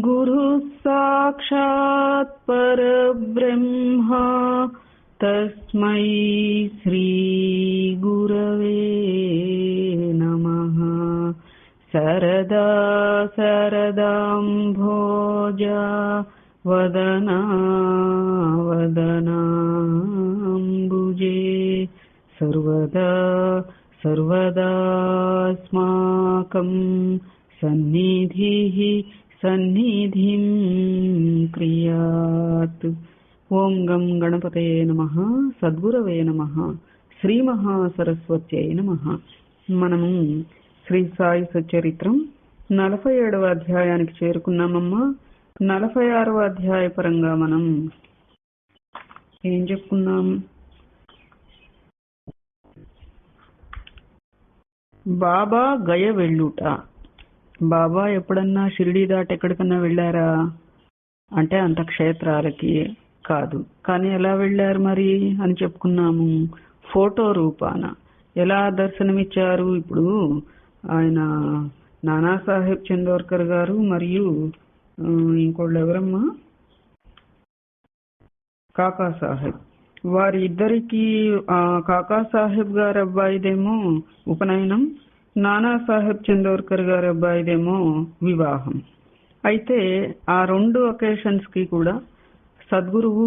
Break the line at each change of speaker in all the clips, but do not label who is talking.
गुरुः साक्षात् परब्रह्म। तस्मै श्रीगुरवे नमः। सरदा सरदाम्भोजा वदना वदनाम्बुजे। सर्वदा सर्वदास्माकं सन्निधिः సన్నిధిం క్రియాత్. ఓం గం గణపతయే నమ. సద్గురవే నమ. శ్రీ మహాసరస్వత్యై నమ. మనము శ్రీ సాయి సచరిత్రం నలభై ఏడవ అధ్యాయానికి చేరుకున్నామమ్మా. నలభై ఆరవ అధ్యాయ పరంగా మనం ఏం చెప్పుకున్నాం? బాబా గయ వెళ్ళుట. బాబా ఎప్పుడన్నా షిరిడి దాటి ఎక్కడికన్నా వెళ్ళారా? అంటే అంత క్షేత్రాలకి కాదు. కానీ ఎలా వెళ్ళారు మరి అని చెప్పుకున్నాము. ఫోటో రూపాన. ఎలా దర్శనమిచ్చారు? ఇప్పుడు ఆయన నానాసాహెబ్ చందోర్కర్ గారు మరియు ఇంకోళ్ళు ఎవరమ్మా? కాకా సాహెబ్. వారి ఇద్దరికి కాకా సాహెబ్ గారి అబ్బాయిదేమో ఉపనయనం. నానాసాహెబ్ చందోర్కర్ గారి అబ్బాయిదేమో వివాహం. అయితే ఆ రెండు ఒకేషన్స్కి కూడా సద్గురువు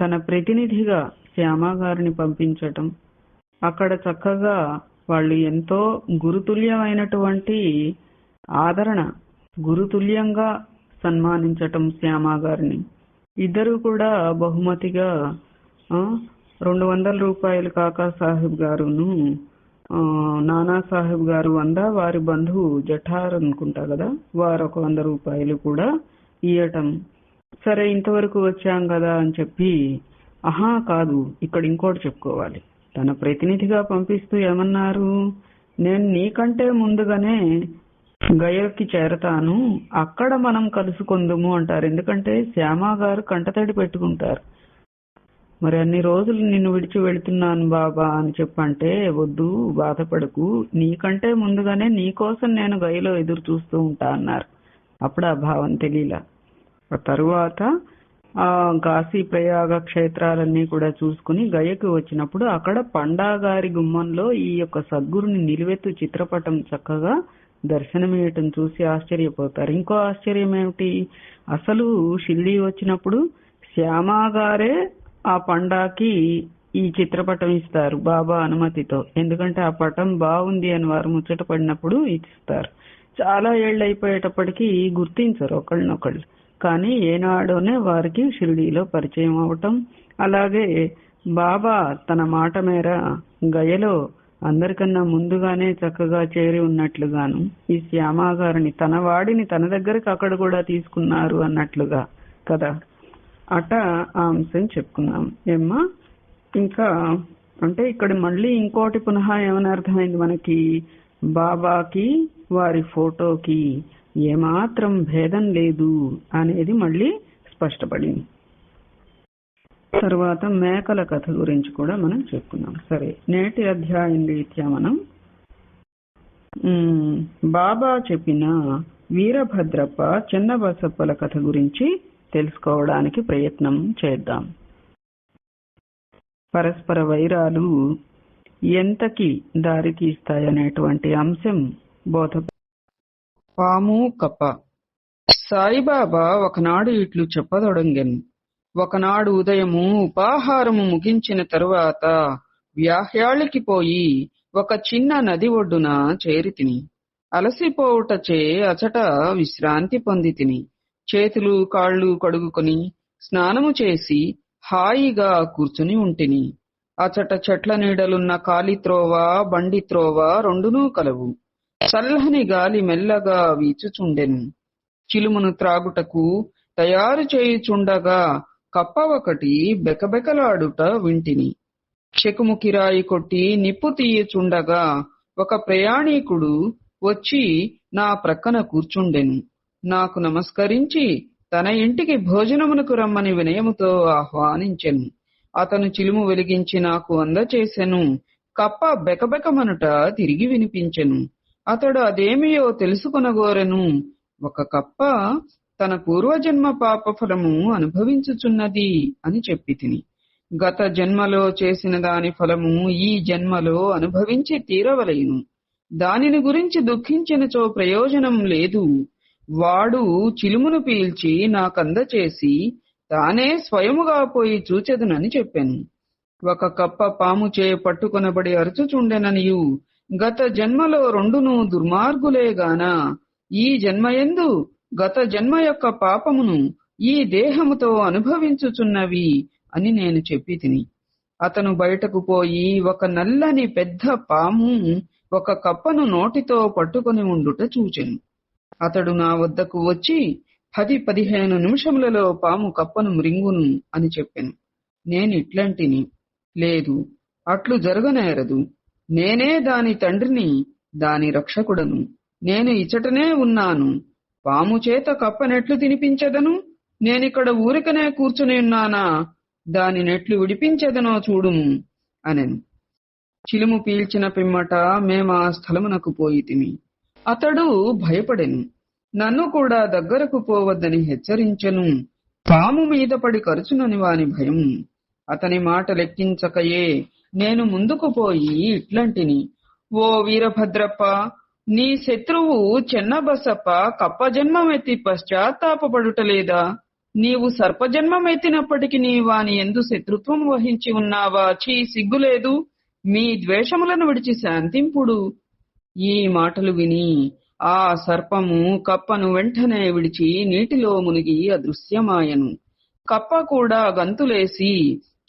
తన ప్రతినిధిగా శ్యామ గారిని పంపించటం అక్కడ చక్కగా వాళ్ళు ఎంతో గురుతుల్యమైనటువంటి ఆదరణ గురుతుల్యంగా సన్మానించటం శ్యామ గారిని. ఇద్దరు కూడా బహుమతిగా రెండు వందల రూపాయలు కాకా సాహెబ్ గారును నానా సాహెబ్ గారు వంద వారి బంధువు జఠార్ అనుకుంటా కదా వారు ఒక వంద రూపాయలు కూడా ఇవ్వటం సరే ఇంతవరకు వచ్చాం కదా అని చెప్పి ఆహా కాదు ఇక్కడ ఇంకోటి చెప్పుకోవాలి. తన ప్రతినిధిగా పంపిస్తూ ఏమన్నారు? నేను నీకంటే ముందుగానే గయకి చేరతాను అక్కడ మనం కలుసుకుందుము అంటారు. ఎందుకంటే శ్యామ గారు కంటతడి పెట్టుకుంటారు. మరి అన్ని రోజులు నిన్ను విడిచి వెళుతున్నాను బాబా అని చెప్పంటే వద్దు బాధపడకు. నీకంటే ముందుగానే నీకోసం నేను గయలో ఎదురు చూస్తూ ఉంటా అన్నారు. అప్పుడు ఆ భావం తెలియలా. ఆ తరువాత ఆ కాశీ ప్రయాగ క్షేత్రాలన్నీ కూడా చూసుకుని గయకు వచ్చినప్పుడు అక్కడ పండాగారి గుమ్మంలో ఈ యొక్క సద్గురుని నిలువెత్తు చిత్రపటం చక్కగా దర్శనమేయటం చూసి ఆశ్చర్యపోతారు. ఇంకో ఆశ్చర్యం ఏమిటి అసలు షిరిడి వచ్చినప్పుడు శ్యామాగారే ఆ పండాకి ఈ చిత్రపటం ఇస్తారు బాబా అనుమతితో. ఎందుకంటే ఆ పటం బాగుంది అని వారు ముచ్చట పడినప్పుడు ఇస్తారు చాలా ఏళ్ళు అయిపోయేటప్పటికీ గుర్తించరు ఒకళ్ళనొకళ్ళు. కానీ ఏనాడోనే వారికి షిరిడీలో పరిచయం అవటం అలాగే బాబా తన మాట మేర గయలో అందరికన్నా ముందుగానే చక్కగా చేరి ఉన్నట్లుగాను ఈ శ్యామాగారిని తన వాడిని తన దగ్గరికి అక్కడ కూడా తీసుకున్నారు అన్నట్లుగా కదా? అట ఆ అంశం చెప్పుకున్నాం. ఏమ్మా? ఇంకా అంటే ఇక్కడ మళ్ళీ ఇంకోటి పునః ఏమని అర్థమైంది మనకి? బాబాకి వారి ఫోటోకి ఏమాత్రం భేదం లేదు అనేది మళ్ళీ స్పష్టపడింది. తర్వాత మేకల కథ గురించి కూడా మనం చెప్పుకున్నాం. సరే నేటి అధ్యాయం రీత్యా మనం బాబా చెప్పిన వీరభద్రప్ప చిన్నబసప్పల కథ గురించి తెలుసుకోవడానికి ప్రయత్నం చేద్దాం. పరస్పర వైరాలు ఎంతకి దారితీస్తాయనేటువంటి అంశం బోధ పాము కప్ప. సాయిబాబా ఒకనాడు ఇట్లు చెప్పదొడంగెను ఒకనాడు ఉదయము ఉపాహారము ముగించిన తరువాత వ్యాహ్యాళికి పోయి ఒక చిన్న నది ఒడ్డున చేరి తిని. అలసిపోవుటచే అచట విశ్రాంతి పొంది తిని. చేతులు కాళ్ళు కడుగుకొని స్నానము చేసి హాయిగా కూర్చుని ఉంటిని. అచట చెట్ల నీడలున్న కాలి త్రోవ బండి త్రోవ రెండునూ కలవు. చల్లని గాలి మెల్లగా వీచుచుండెను. చిలుమును త్రాగుటకు తయారు చేయుచుండగా కప్ప ఒకటి బెకబెకలాడుట వింటిని. చెకుము కిరాయి కొట్టి నిప్పు తీయుచుండగా ఒక ప్రయాణీకుడు వచ్చి నా ప్రక్కన కూర్చుండెను. నాకు నమస్కరించి తన ఇంటికి భోజనమునకు రమ్మని వినయముతో ఆహ్వానించెను. అతను చిలుము వెలిగించి నాకు అందచేసెను. కప్ప బెకబెకమనుట తిరిగి వినిపించెను. అతడు అదేమియో తెలుసుకొనగోరెను. ఒక కప్ప తన పూర్వజన్మ పాప ఫలము అనుభవించుచున్నది అని చెప్పి తిని. గత జన్మలో చేసిన దాని ఫలము ఈ జన్మలో అనుభవించి తీరవలేను. దానిని గురించి దుఃఖించినచో ప్రయోజనం లేదు. వాడు చిలుమును పీల్చి నాకందచేసి తానే స్వయముగా పోయి చూచెదనని చెప్పాను. ఒక కప్ప పాము చే పట్టుకొనబడి అరుచుచుండెననియు. గత జన్మలో రెండును దుర్మార్గులేగాన ఈ జన్మయందు గత జన్మ యొక్క పాపమును ఈ దేహముతో అనుభవించుచున్నవి అని నేను చెప్పి తిని అతను బయటకు పోయి ఒక నల్లని పెద్ద పాము ఒక కప్పను నోటితో పట్టుకొని ఉండుట చూచెను. అతడు నా వద్దకు వచ్చి పది పదిహేను నిమిషములలో పాము కప్పను మృంగును అని చెప్పాను. నేను ఇట్లాంటిని. లేదు అట్లు జరగనేరదు. నేనే దాని తండ్రిని దాని రక్షకుడను. నేను ఇచటనే ఉన్నాను. పాము చేత కప్పనెట్లు తినిపించదను. నేనిక్కడ ఊరికనే కూర్చుని ఉన్నానా? దాని నెట్లు విడిపించదనో చూడుము అనెను. చిలుము పీల్చిన పిమ్మట మేమా స్థలమునకు పోయితిమి అతడు భయపడెను. నన్ను కూడా దగ్గరకు పోవద్దని హెచ్చరించెను. పాము మీద పడి ఖర్చునని వాని భయం. అతని మాట లెక్కించకయే. నేను ముందుకు పోయి ఇట్లాంటిని. ఓ వీరభద్రప్ప నీ శత్రువు చెన్నబసప్ప కప్పజన్మమెత్తి పశ్చాత్తాపడుటలేదా నీవు సర్పజన్మమెత్తినప్పటికీ నీ వాని ఎందు శత్రుత్వం వహించి ఉన్నావా? చీ సిగ్గులేదు. మీ ద్వేషములను విడిచి శాంతింపుడు. ఈ మాటలు విని ఆ సర్పము కప్పను వెంటనే విడిచి నీటిలో మునిగి అదృశ్యమాయను. కప్ప కూడా గంతులేసి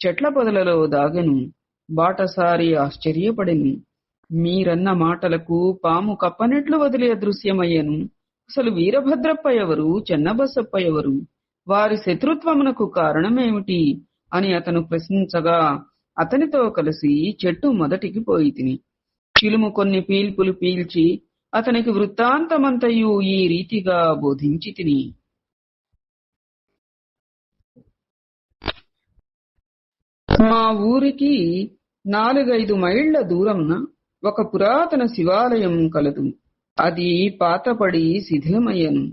చెట్ల పొదలలో దాగెను. బాటసారి ఆశ్చర్యపడెను. మీరన్న మాటలకు పాము కప్పనెట్లు వదిలి అదృశ్యమయ్యను. అసలు వీరభద్రప్ప ఎవరు చెన్నబసప్ప ఎవరు వారి శత్రుత్వమునకు కారణమేమిటి అని అతను ప్రశ్నించగా అతనితో కలిసి చెట్టు మొదటికి పోయి తిని చిలుము కొన్ని పీల్పులు పీల్చి అతనికి వృత్తాంతమంతయు ఈ రీతిగా బోధించి తిని. మా ఊరికి నాలుగైదు మైళ్ళ దూరంన ఒక పురాతన శివాలయం కలదు. అది పాతపడి శిథిలమయ్యను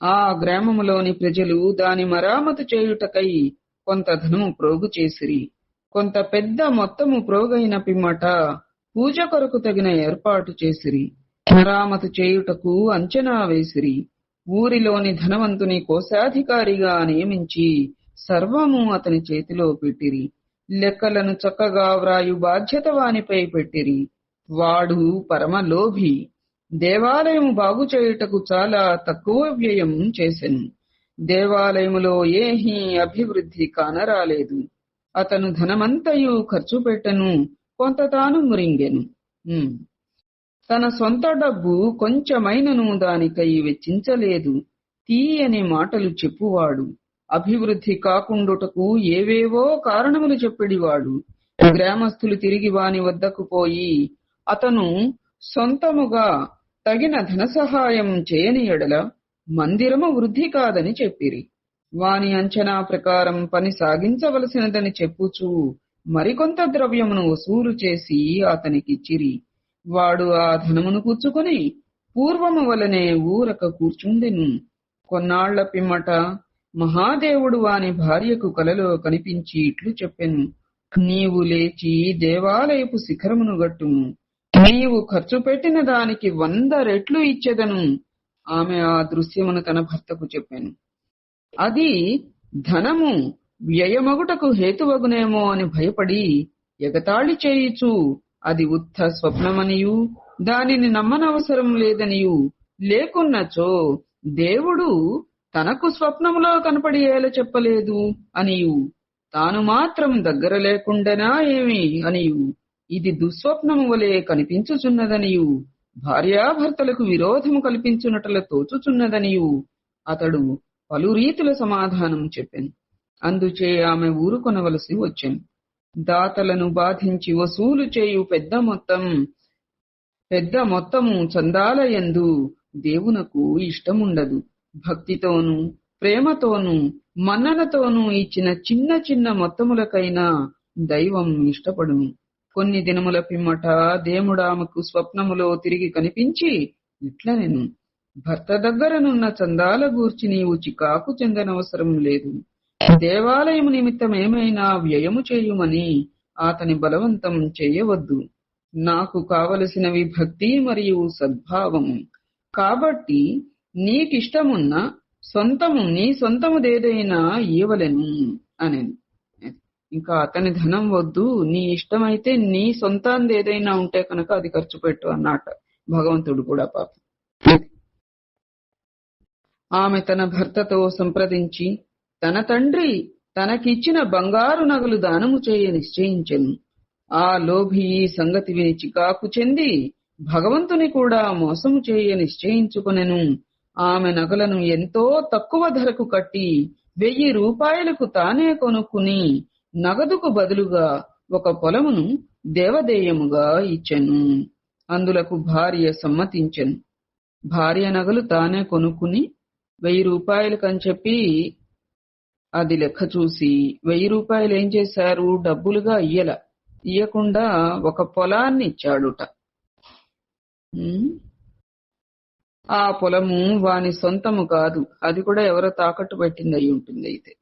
ఆ గ్రామములోని ప్రజలు దాని మరామతు చేయుటకై కొంత ధనము ప్రోగు చేసిరి. కొంత పెద్ద మొత్తము ప్రోగైన పిమ్మట పూజ కొరకు తగిన ఏర్పాటు చేసిరి. మరామతు చేయుటకు అంచనా వేసిరి. ఊరిలోని ధనవంతుని కోశాధికారిగా నియమించి సర్వము అతని చేతిలో పెట్టిరి. లెక్కలను చక్కగా వ్రాయు బాధ్యత వానిపై పెట్టిరి. వాడు పరమలోభి. దేవాలయము బాగు చేయుటకు చాలా తక్కువ వ్యయం చేసెను. దేవాలయములో ఏహీ అభివృద్ధి కానరాలేదు. అతను ధనమంతయు ఖర్చు పెట్టెను. కొంత తాను మురింగెను. తన సొంత డబ్బు కొంచెమైనను దానికై వెచ్చించలేదు. తీయని మాటలు చెప్పువాడు. అభివృద్ధి కాకుండుటకు ఏవేవో కారణములు చెప్పిడివాడు. గ్రామస్తులు తిరిగి వాని వద్దకు పోయి అతను సొంతముగా తగిన ధన సహాయం చేయని ఎడల మందిరము వృద్ధి కాదని చెప్పిరి. వాని అంచనా ప్రకారం పని సాగించవలసినదని చెప్పుచూ మరికొంత ద్రవ్యమును వసూలు చేసి అతనికిచ్చిరి వాడు ఆ ధనమును పుచ్చుకొని పూర్వము వలనే ఊరక కూర్చుండెను. కొన్నాళ్ళ పిమ్మట మహాదేవుడు వాని భార్యకు కలలో కనిపించి ఇట్లు చెప్పెను. నీవు లేచి దేవాలయపు శిఖరమును గట్టుము. నీవు ఖర్చు పెట్టిన దానికి వంద రెట్లు ఇచ్చెదను. ఆమె ఆ దృశ్యమును తన భర్తకు చెప్పాను. అది ధనము. వ్యయమగుటకు హేతువగునేమో అని భయపడి ఎగతాళి చేయుచు అది ఉత్త స్వప్నమనియు దానిని నమ్మనవసరం లేదనియు లేకున్నచో దేవుడు తనకు స్వప్నములో కనపడి ఏల చెప్పలేదు అనియు తాను మాత్రం దగ్గర లేకుండానా ఏమి అనియు ఇది దుస్వప్నము వలె కనిపించుచున్నదనియు భార్యాభర్తలకు విరోధము కల్పించునట్ల తోచుచున్నదనియు అతడు పలు రీతుల సమాధానం చెప్పాను. అందుచే ఆమె ఊరుకొనవలసి వచ్చాను. దాతలను బాధించి వసూలు చేయు పెద్ద మొత్తం పెద్ద మొత్తము చందాలయందు దేవునకు ఇష్టముండదు. భక్తితోనూ ప్రేమతోనూ మన్ననతోనూ ఇచ్చిన చిన్న చిన్న మొత్తములకైనా దైవం ఇష్టపడును. కొన్ని దినముల పిమ్మట దేవుడామెకు స్వప్నములో తిరిగి కనిపించి ఇట్లనెను. భర్త దగ్గరనున్న చందాల గూర్చి నీవు చికాకు చెందనవసరం లేదు. దేవాలయము నిమిత్తం ఏమైనా వ్యయము చేయుమని అతని బలవంతం చేయవద్దు. నాకు కావలసినవి భక్తి మరియు సద్భావము కాబట్టి నీకిష్టమున్న సొంతము నీ సొంతముదేదైనా ఇవ్వలేను అని ఇంకా అతని ధనం వద్దు నీ ఇష్టమైతే నీ సొంతాంది ఏదైనా ఉంటే కనుక అది ఖర్చు పెట్టు అన్నట భగవంతుడు కూడా పాపం. ఆమె తన భర్తతో సంప్రదించి తన తండ్రి తనకిచ్చిన బంగారు నగలు దానము చేయ నిశ్చయించెను. ఆ లోభి ఈ సంగతి విని చికాకు చెంది భగవంతుని కూడా మోసము చేయ నిశ్చయించుకునెను. ఆమె నగలను ఎంతో తక్కువ ధరకు కట్టి వెయ్యి రూపాయలకు తానే కొనుక్కుని నగదుకు బదులుగా ఒక పొలమును దేవదేయముగా ఇచ్చెను. అందులకు భార్య సమ్మతించెను. భార్య నగలు తానే కొనుక్కుని వెయ్యి రూపాయలకని చెప్పి అది లెక్క చూసి వెయ్యి రూపాయలు ఏం చేశారు? డబ్బులుగా ఇయ్యల. ఇయ్యకుండా ఒక పొలాన్ని ఇచ్చాడుట ఆ పొలము వాని సొంతము కాదు. అది కూడా ఎవరో తాకట్టు పెట్టింది అయి ఉంటుంది అయితే.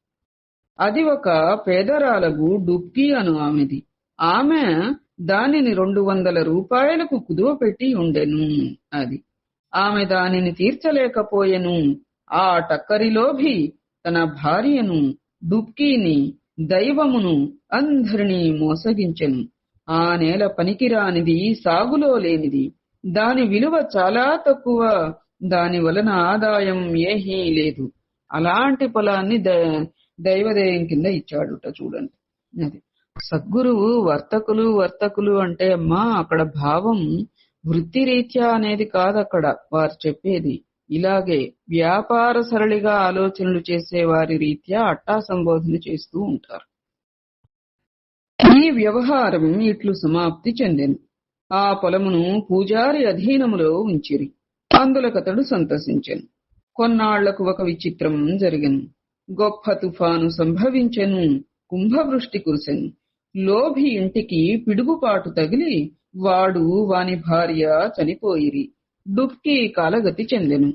అది ఒక పేదరాలకు డుక్కి అను ఆమెది. ఆమె దానిని రెండు వందల రూపాయలకు కుదువ పెట్టి ఉండెను అది. ఆమె దానిని తీర్చలేకపోయెను. ఆ టక్కరిలోభి తన భార్యను డుబ్కీని దైవమును అందరినీ మోసగించెను. ఆ నేల పనికిరానిది సాగులో లేనిది. దాని విలువ చాలా తక్కువ దాని వలన ఆదాయం ఏహీ లేదు. అలాంటి పొలాన్ని దైవదేయం కింద ఇచ్చాడుట చూడండి. అది. సద్గురువు వర్తకులు వర్తకులు అంటే అమ్మా అక్కడ భావం వృత్తిరీత్యా అనేది కాదు అక్కడ వారు చెప్పేది. ఇలాగే వ్యాపార సరళిగా ఆలోచనలు చేసే వారి రీత్యా అట్టా సంబోధన చేస్తూ ఉంటారు. ఈ వ్యవహారం ఇట్లు సమాప్తి చెందెను. ఆ పొలమును పూజారి అధీనములో ఉంచిరి. అందులకతడు సంతసించెను. కొన్నాళ్ళకు ఒక విచిత్రం జరిగెను. గొప్ప తుఫాను సంభవించెను. కుంభవృష్టి కురిసెను. లోభి ఇంటికి పిడుగుపాటు తగిలి వాడు వాని భార్య చనిపోయిరి. డుక్కి కాలగతి చెందెను.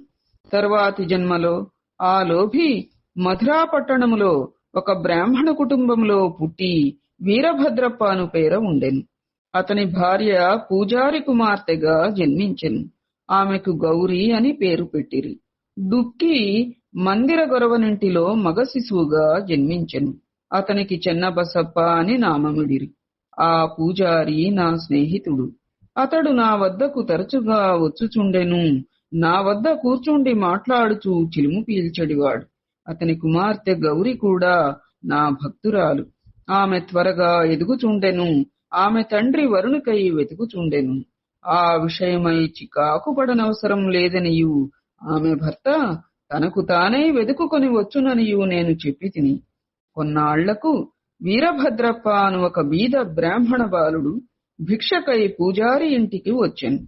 తర్వాతి జన్మలో ఆ లోభి మధురా పట్టణములో ఒక బ్రాహ్మణ కుటుంబంలో పుట్టి వీరభద్రప్ప అను పేర ఉండెను. అతని భార్య పూజారి కుమార్తెగా జన్మించెను. ఆమెకు గౌరీ అని పేరు పెట్టిరి. దుక్కి మందిర గొరవనింటిలో మగ శిశువుగా జన్మించెను. అతనికి చెన్నబసప్ప అని నామమిడిరి. ఆ పూజారి నా స్నేహితుడు. అతడు నా వద్దకు తరచుగా వచ్చుచుండెను. నా వద్ద కూర్చుండి మాట్లాడుచూ చిలుము పీల్చడివాడు. అతని కుమార్తె గౌరి కూడా నా భక్తురాలు. ఆమె త్వరగా ఎదుగుచుండెను. ఆమె తండ్రి వరుణుకై వెతుకుచుండెను. ఆ విషయమై చికాకు పడనవసరం లేదనియు. ఆమె భర్త తనకు తానే వెతుకుకొని వచ్చుననియు నేను చెప్పి తిని కొన్నాళ్ళకు వీరభద్రప్ప అను ఒక బీద బ్రాహ్మణ బాలుడు భిక్షకై పూజారి ఇంటికి వచ్చెను.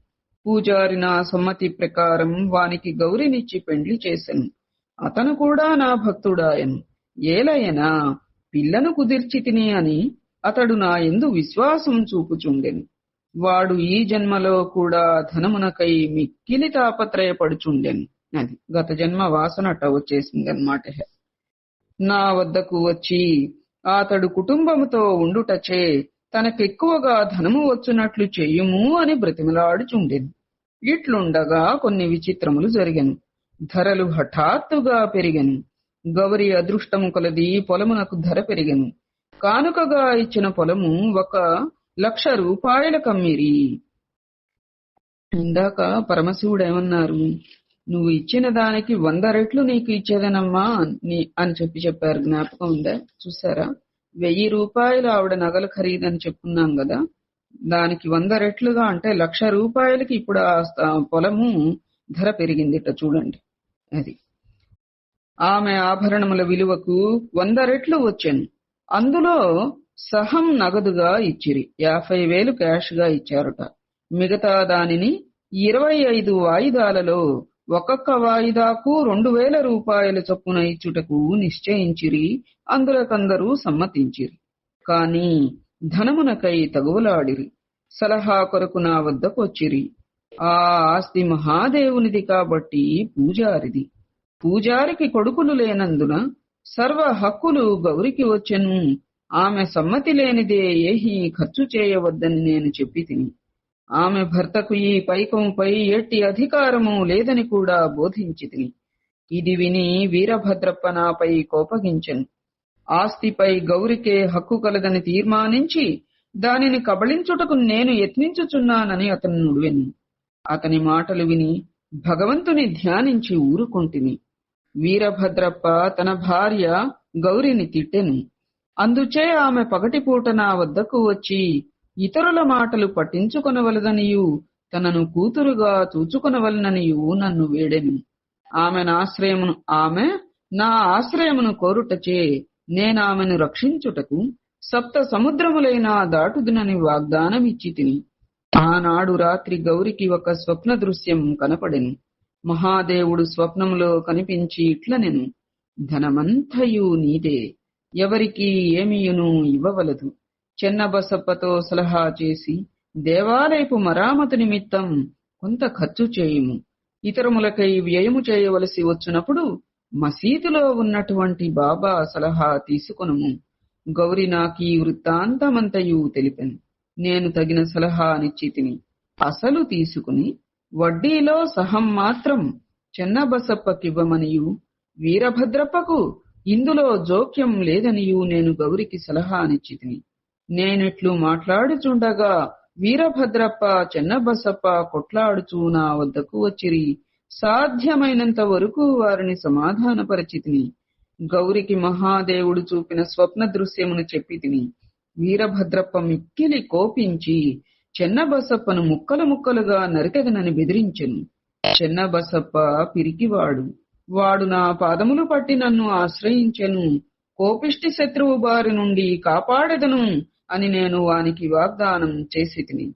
పూజారి నా సమ్మతి ప్రకారం వానికి గౌరినిచ్చి పెండ్లి చేసెను. అతను కూడా నా భక్తుడాయను. ఏలయనా పిల్లను కుదిర్చి తిని అని అతడు నా ఎందు విశ్వాసం చూపుచుండెను. వాడు ఈ జన్మలో కూడా ధనమునకై మిక్కిలి తాపత్రయపడుచుండెను. అది గత జన్మ వాసనట వచ్చేసిందన్నమాట నా వద్దకు వచ్చి అతడు కుటుంబముతో ఉండుటచే తనకెక్కువగా ధనము వచ్చునట్లు చెయ్యుము అని బ్రతిమలాడుచుండెను. ఇట్లుండగా కొన్ని విచిత్రములు జరిగను. ధరలు హఠాత్తుగా పెరిగను. గౌరి అదృష్టము కొలది పొలమునకు ధర పెరిగను. కానుకగా ఇచ్చిన పొలము ఒక లక్ష రూపాయల కమ్మిరి. ఇందాక పరమశివుడు ఏమన్నారు నువ్వు ఇచ్చిన దానికి వంద రెట్లు నీకు ఇచ్చేదనమ్మా అని చెప్పి చెప్పారు. జ్ఞాపకం ఉందా? చూసారా వెయ్యి రూపాయలు ఆవిడ నగలు ఖరీదని చెప్పుకున్నాం కదా దానికి వంద రెట్లుగా అంటే లక్ష రూపాయలకి ఇప్పుడు ఆ పొలము ధర పెరిగిందిట చూడండి. అది. ఆమె ఆభరణముల విలువకు వంద రెట్లు వచ్చాను. అందులో సహం నగదుగా ఇచ్చిరి. యాభై వేలు క్యాష్గా ఇచ్చారట. మిగతా దానిని ఇరవై ఐదు వాయిదాలలో ఒక్కొక్క వాయిదాకు రెండు వేల రూపాయల చొప్పున ఇచ్చుటకు నిశ్చయించిరి అందులకందరూ సమ్మతించిరి. కాని ధనమునకై తగువలాడిరి సలహా కొరకు నా వద్దకు వచ్చిరి ఆ ఆస్తి మహాదేవునిది కాబట్టి పూజారిది. పూజారికి కొడుకులు లేనందున సర్వ హక్కులు గౌరికి వచ్చెను. ఆమె సమ్మతి లేనిదే ఏహీ ఖర్చు చేయవద్దని నేను చెప్పి తిని ఆమె భర్తకు ఈ పైకంపై ఎట్టి అధికారము లేదని కూడా బోధించితిని. ఇది విని వీరభద్రప్ప నాపై కోపగించెను. ఆస్తిపై గౌరికే హక్కు కలదని తీర్మానించి దానిని కబళించుటకు నేను యత్నించుచున్నానని అతను నుడివెను. అతని మాటలు విని భగవంతుని ధ్యానించి ఊరుకొంటిని. వీరభద్రప్ప తన భార్య గౌరిని తిట్టెను. అందుచే ఆమె పగటిపూట నా వద్దకు వచ్చి ఇతరుల మాటలు పట్టించుకొనవలదనియు తనను కూతురుగా చూచుకొనవలననియు నన్ను వేడెను. ఆమె ఆశ్రయమును ఆమె నా ఆశ్రయమును కోరుటచే నేనామెను రక్షించుటకు సప్త సముద్రములైన దాటుదునని వాగ్దానమిచ్చి తిని ఆనాడు రాత్రి గౌరికి ఒక స్వప్న దృశ్యం కనపడెను. మహాదేవుడు స్వప్నములో కనిపించి ఇట్లనెను. ధనమంతయు నీదే ఎవరికి ఏమియును ఇవ్వవలదు. చెన్నబసప్పతో సలహా చేసి దేవాలయపు మరామతు నిమిత్తం కొంత ఖర్చు చేయుము. ఇతరములకై వ్యయము చేయవలసి వచ్చినప్పుడు మసీదులో ఉన్నటువంటి బాబా సలహా తీసుకొనుము. గౌరి నాకీ వృత్తాంతమంతయు తెలిపెను. నేను తగిన సలహా నిశ్చితిని అసలు తీసుకుని వడ్డీలో సహం మాత్రం చెన్నబసప్పకివ్వమనియు. వీరభద్రప్పకు ఇందులో జోక్యం లేదనియు నేను గౌరికి సలహా నిశ్చితిని నేనిట్లు మాట్లాడుచుండగా వీరభద్రప్ప చెన్నబసప్ప కొట్లాడుచూ నా వద్దకు వచ్చిరి. సాధ్యమైనంత వరకు వారిని సమాధానపరచితిని. గౌరికి మహాదేవుడు చూపిన స్వప్న దృశ్యమును చెప్పి తిని వీరభద్రప్ప మిక్కిలి కోపించి చెన్నబసప్పను ముక్కలు ముక్కలుగా నరికెదనని బెదిరించెను. చెన్నబసప్ప పిరికివాడు. వాడు నా పాదములు పట్టి నన్ను ఆశ్రయించెను. కోపిష్టి శత్రువు బారి నుండి కాపాడెదను. అని నేను వానికి వాగ్దానం చేసి తిని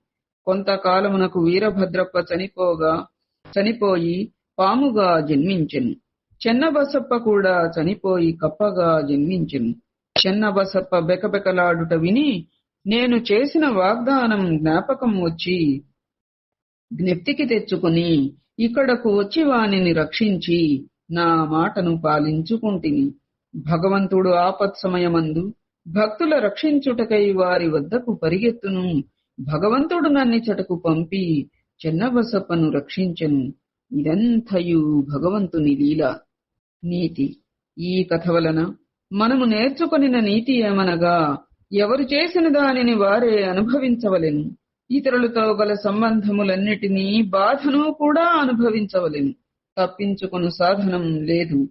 కొంతకాలమునకు వీరభద్రప్ప చనిపోగా చనిపోయి పాముగా జన్మించెను. చెన్నబసప్ప కూడా చనిపోయి కప్పగా జన్మించెను. చెన్నబసప్ప బెకబెకలాడుట విని నేను చేసిన వాగ్దానం జ్ఞాపకం వచ్చి జ్ఞప్తికి తెచ్చుకుని ఇక్కడకు వచ్చి వానిని రక్షించి నా మాటను పాలించుకుంటుని. భగవంతుడు ఆపత్ సమయమందు భక్తుల రక్షించుటకై వారి వద్దకు పరిగెత్తును. భగవంతుడు నన్నిచటకు పంపి చెన్నబసప్పను రక్షించెను. ఇదంతయు భగవంతుని లీల. నీతి. ఈ కథ వలన మనము నేర్చుకొనిన నీతి ఏమనగా ఎవరు చేసిన దానిని వారే అనుభవించవలెను. ఇతరులతో గల సంబంధములన్నిటినీ బాధను కూడా అనుభవించవలెను. తప్పించుకొను సాధనం లేదు.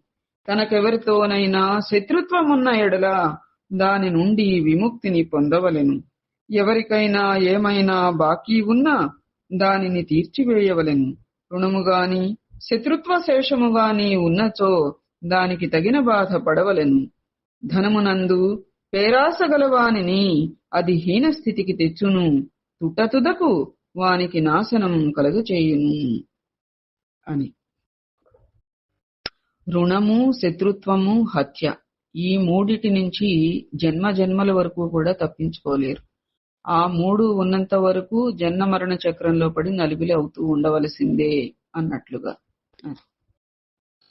తనకెవరితోనైనా శత్రుత్వమున్న ఎడలా దాని నుండి విముక్తిని పొందవలెను. ఎవరికైనా ఏమైనా బాకీ ఉన్నా దానిని తీర్చివేయవలెను. రుణము గాని శత్రుత్వ శేషము గాని ఉన్నచో దానికి తగిన బాధ పడవలెను. ధనమునందు పేరాస గలవానిని అది హీన స్థితికి తెచ్చును. తుట్టతుదకు వానికి నాశనం కలుగచేయును. అని. రుణము శత్రుత్వము హత్య. ఈ మూడిటి నుంచి జన్మ జన్మల వరకు కూడా తప్పించుకోలేరు. ఆ మూడు ఉన్నంత వరకు జన్మ మరణ చక్రంలో పడి నలిబిలి అవుతూ ఉండవలసిందే అన్నట్లుగా.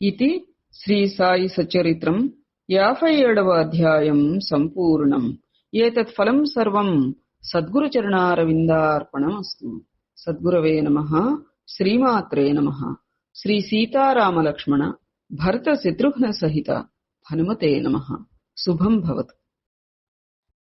ఇది శ్రీ సాయి సచరిత్రం యాభై ఏడవ అధ్యాయం సంపూర్ణం. ఏతత్ ఫలం సర్వం సద్గురు చరణారవిందార్పణమస్తు. సద్గురవే నమ. శ్రీమాత్రే నమ. శ్రీ సీతారామ లక్ష్మణ భరత శత్రుఘ్న సహిత. हनुमते नमः। शुभम भवतु।